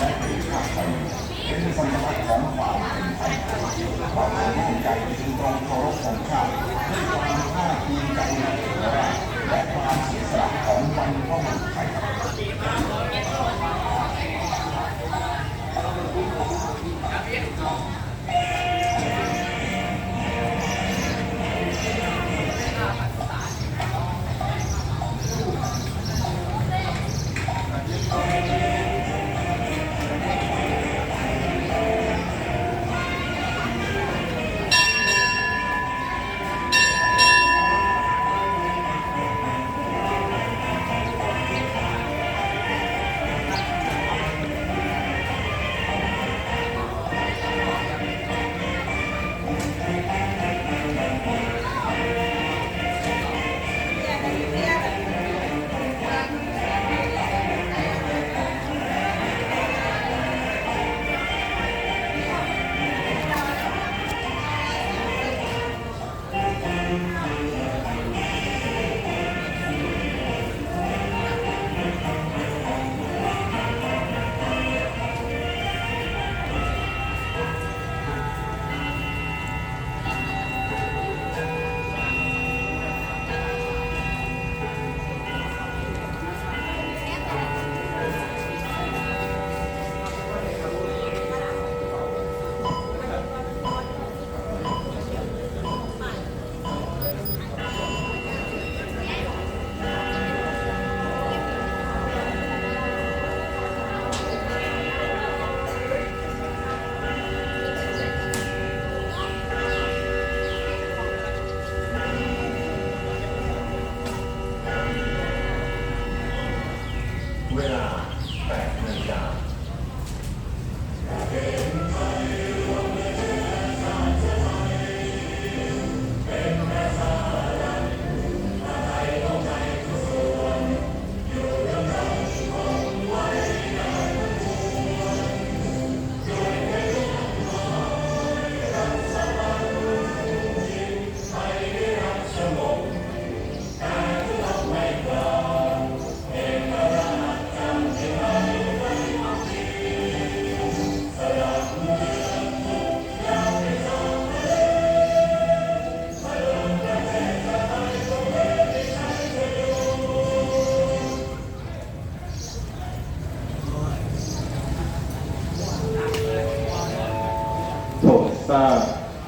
และเป็นสัญลักษณ์ของความเป็นไทยความภาคภูมิใจจึงตรงเคารพของชาติด้วยความ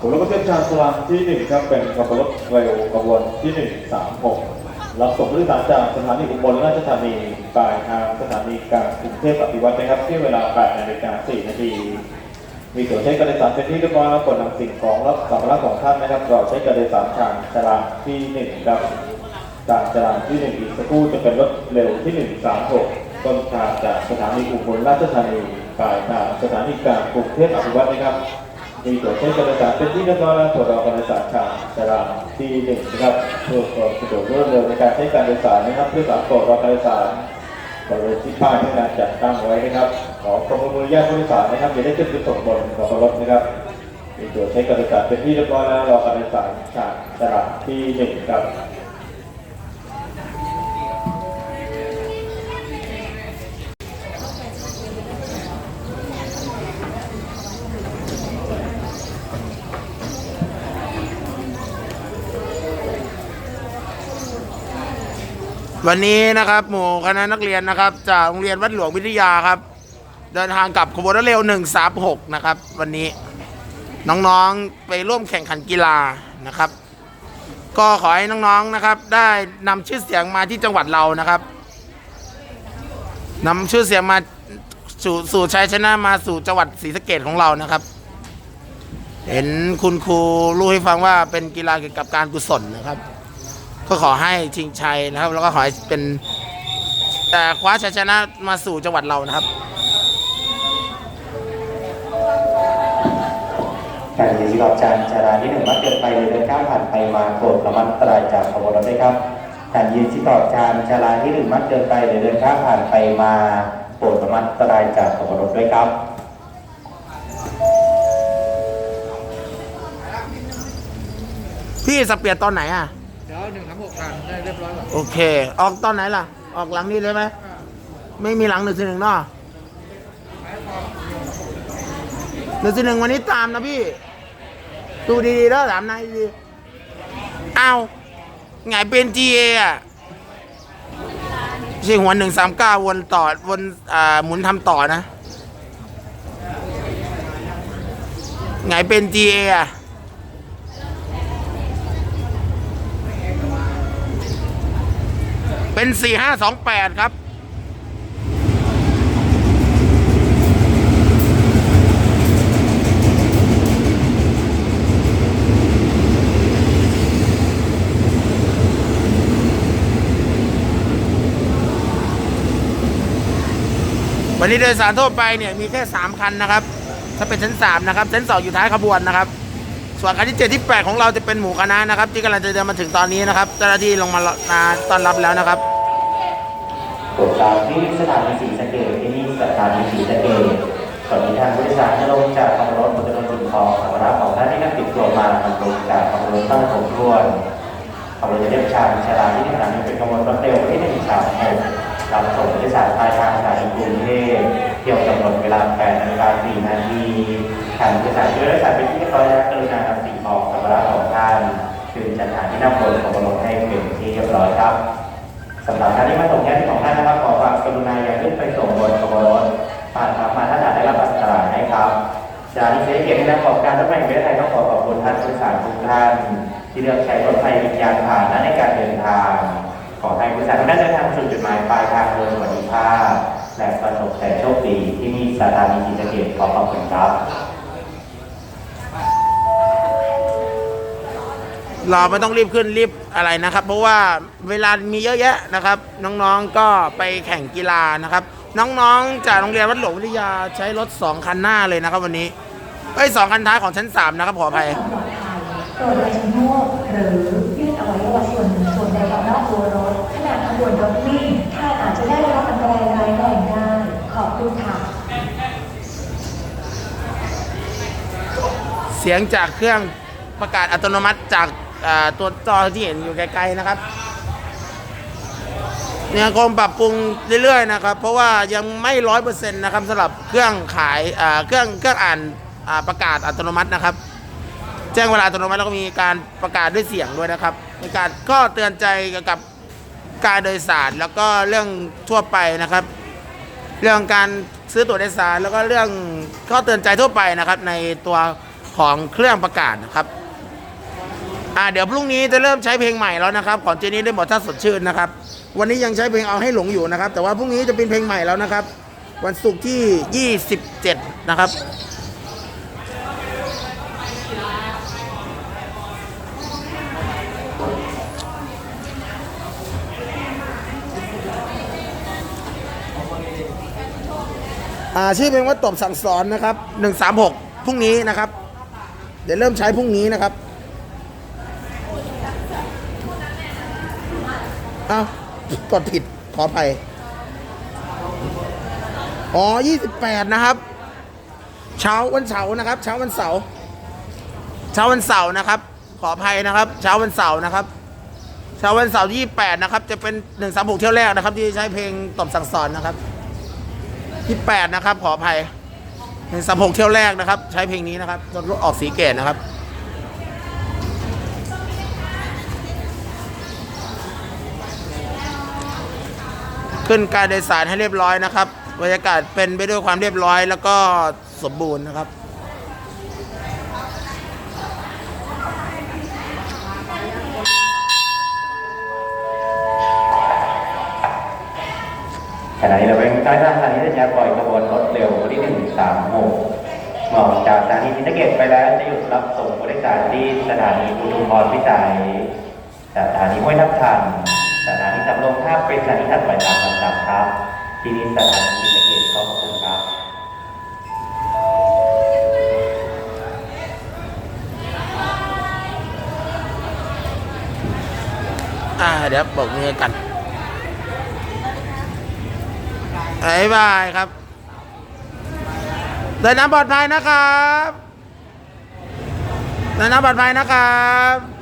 ขบวนรถประเทศชาสลามที่หนึ่งครับเป็นขบวนรถเร็วขบวนที่หนึ่งสามหกรับส่งผู้โดยสารจากสถานีอุบลราชธานีปลายทางสถานีกลางกรุงเทพอภิวัตนะครับที่เวลา8นาฬิกา4นาทีมีตั๋วใช้การโดยสารเป็นที่เรียบร้อยแล้วกดนำสิ่งของรับสัมภาระของท่านนะครับเราใช้การโดยสารทางชลาที่หนึ่งครับจากชลาที่หนึ่งอีกสักครู่จะเป็นรถเร็วที่หนึ่งสามหกต้นทางจากสถานีอุบลราชธานีปลายทางสถานีกลางกรุงเทพอภิวัตนะครับ มีตัวใช้การโดยสารเป็นที่เรียบร้อยแล้วตรวจรอการโดยสารทางชลามที่หนึ่งนะครับเพื่อความสะดวกรวดเร็วในการใช้การโดยสารนะครับเพื่อสามตรวจรอการโดยสารบริเวณที่ป้ายที่การจัดตั้งไว้นะครับ ขอความอนุญาตผู้โดยสารนะครับอย่าได้ขึ้นไปส่งบนขอบรถนะครับมีตัวใช้การโดยสารเป็นที่เรียบร้อยแล้วรอการโดยสารฉากฉลากที่หนึ่งครับ วันนี้นะครับ หมู่คณะนักเรียนนะครับ จากโรงเรียนวัดหลวงวิทยาครับ เดินทางกลับขบวนรถเร็ว 136 นะครับ วันนี้น้องๆไปร่วมแข่งขันกีฬานะครับ ก็ขอให้น้องๆนะครับ ได้นำชื่อเสียงมาที่จังหวัดเรานะครับนำชื่อเสียงมาสู่สู่ชัยชนะมาสู่จังหวัดศรีสะเกดของเรานะครับ เห็นคุณครูรู้ให้ฟังว่าเป็นกีฬาเกี่ยวกับการกุศลนะครับ ก็ขอให้ชิงชัยนะครับ แล้วก็ขอให้เป็นแต่คว้าชัยชนะมาสู่จังหวัดเรานะครับการยืนรอบจานจาราที่หนึ่งมากเกินไปหรือเดินข้ามผ่านไปมาโปรดระมัดอันตรายจากขบวนรถด้วยครับการยืนที่รอบจานจาราที่หนึ่งมากเกินไปหรือเดินข้ามผ่านไปมาโปรดระมัดอันตรายจากขบวนรถด้วยครับพี่สับเปลี่ยนตอนไหนอะ เดี๋ยวหนึ่งสามหกผ่านได้เรียบร้อยก่อนโอเค ออกตอนไหนล่ะ ออกหลังนี้เลยไหม ไม่มีหลังหนึ่งสี่หนึ่งเนาะไเดือนสิบหนึ่งวันนี้ตามนะพี่ ดูดีๆแล้วถามนายดีๆอ้าวไงเป็น GA อะไม่ใช่หัวหนึ่งสามเก้าวนต่อวนอ่าหมุนทำต่อนะไงเป็น GA อะ เป็นสี่ห้าสองแปดครับ วันนี้โดยสารทั่วไปเนี่ยมีแค่3คันนะครับ ถ้าเป็นชั้น3นะครับชั้น2อยู่ท้ายขบวนนะครับ ส่วนคันที่7ที่8ของเราจะเป็นหมูคณะนะครับ ที่กำลังจะเดินมาถึงตอนนี้นะครับเจ้าหน้าที่ลงมามาต้อนรับแล้วนะครับโปรดทราบที่สถานีสีสเกดที่นี่สถานีสีสเกดก่อนที่ทางผู้โดยสารจะลงจากขบวนรถบนถนนสิ่งทองสัมภาระของท่านที่นั่งติดตัวมาทำลงจากขบวนรถตั้งผมทวนขบวนรถจะเรียบชานชาลาที่นี่สถานีเป็นขบวนรถเร็วที่หนึ่งสามหกรับส่งผู้โดยสารปลายทางสถานีกรุงเทพเที่ยวกำหนดเวลา8นาฬิกา4นาทีทางผู้โดยสารที่โดยสารเป็นที่เรียบร้อยแล้ว รุณานำสิ่งของสัมภาระของท่านคืนจัดหาที่นั่งบนขบวนรถให้เป็นที่เรียบร้อยครับสำหรับท่านที่มาส่งญาติของท่านนะครับขอความกรุณาอย่าขึ้นไปส่งบนขบวนรถผ่านทางมาท่านอาจได้รับอันตรายนะครับจากนี้เสียเกียรติในนามของการรถไฟแห่งประเทศไทยต้องขอขอบคุณท่านผู้โดยสารทุกท่าน ที่เลือกใช้รถไฟวิญญาณผ่านในการเดินทาง ขอให้ผู้โดยสารทุกท่านเดินทางสู่จุดหมายปลายทางโดยสวัสดิภาพและประสบแต่โชคดีที่มีสถานีศรีสะเกษขอขอบคุณครับ ราไม่ต้องรีบขึ้นรีบอะไรนะครับ เพราะว่าเวลามีเยอะแยะนะครับ น้องๆก็ไปแข่งกีฬานะครับ น้องๆจากโรงเรียนวัดหลวงวิทยาใช้รถ 2 คันหน้าเลยนะครับ วันนี้ไอ้สองคันท้ายของชั้น 3 นะครับขออภัยโดย่าชะโงกหรือยืดอวัยวะส่วนส่วนใดออกนอกตัวรถขณะขบวนรถวิ่งท่านอาจจะได้รับอันตรายร้ายแรงได้ขอบคุณค่ะเสียงจากเครื่องประกาศอัตโนมัติจาก ตัวจอที่เห็นอยู่ไกลๆนะครับเนี่ยคงปรับปรุงเรื่อยๆนะครับ เพราะว่ายังไม่ร้อยเปอร์เซ็นต์นะครับสำหรับเครื่องขายเครื่องเครื่องอ่านประกาศอัตโนมัตินะครับ แจ้งเวลาอัตโนมัติแล้วก็มีการประกาศด้วยเสียงด้วยนะครับในการก็เตือนใจเกี่ยวกับการโดยสารแล้วก็เรื่องทั่วไปนะครับ เรื่องการซื้อตั๋วโดยสารแล้วก็เรื่องข้อเตือนใจทั่วไปนะครับ ในตัวของเครื่องประกาศนะครับ อ่าเดี๋ยวพรุ่งนี้จะเริ่มใช้เพลงใหม่แล้วนะครับของเจนี่ได้หมดถ้าสดชื่นนะครับ วันนี้ยังใช้เพลงเอาให้หลงอยู่นะครับ แต่ว่าพรุ่งนี้จะเป็นเพลงใหม่แล้วนะครับ วันศุกร์ที่ 27 นะครับอาชื่อเพลงว่าตบสั่งสอนนะครับ 136 พรุ่งนี้นะครับ เดี๋ยวเริ่มใช้พรุ่งนี้นะครับ อ้าวกดผิดขออภัยอ๋อ 28 นะครับ เช้าวันเสาร์นะครับ เช้าวันเสาร์เช้าวันเสาร์นะครับ ขออภัยนะครับ เช้าวันเสาร์นะครับ เช้าวันเสาร์ที่28นะครับ จะเป็น136เที่ยวแรกนะครับ ที่ใช้เพลงตบสั่งสอนนะครับที่8นะครับ ขออภัยหนึ่งสามหกเที่ยวแรกนะครับ ใช้เพลงนี้นะครับรถออกสีเกตนะครับ ขึ้นการโดยสารให้เรียบร้อยนะครับบรรยากาศเป็นไปด้วยความเรียบร้อยแล้วก็สมบูรณ์นะครับขณะนี้เราเป็นการทางสถานีรถไฟปล่อยขบวนรถเร็วที่หนึ่งสามหกออกจากสถานีศรีสะเกษไปแล้วจะหยุดรับส่งผู้โดยสารที่สถานีอุทุมพรพิสัยสถานีห้วยทับทัน สถานีสำโรงท่าบเป็นสถานีถัดไปตามลำดับครับ ที่นี้สถานีศรีสะเกษขอบคุณครับอ่าเดี๋ยวบอกมือกันบายบายครับเดินน้ำปลอดภัยนะครับเดินน้ำปลอดภัยนะครับ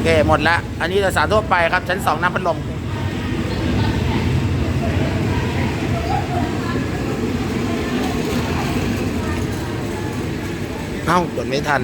โอเค หมดละ อันนี้โดยสารทั่วไปครับ ชั้นสองน้ำพัดลมเอ้ากดไม่ทัน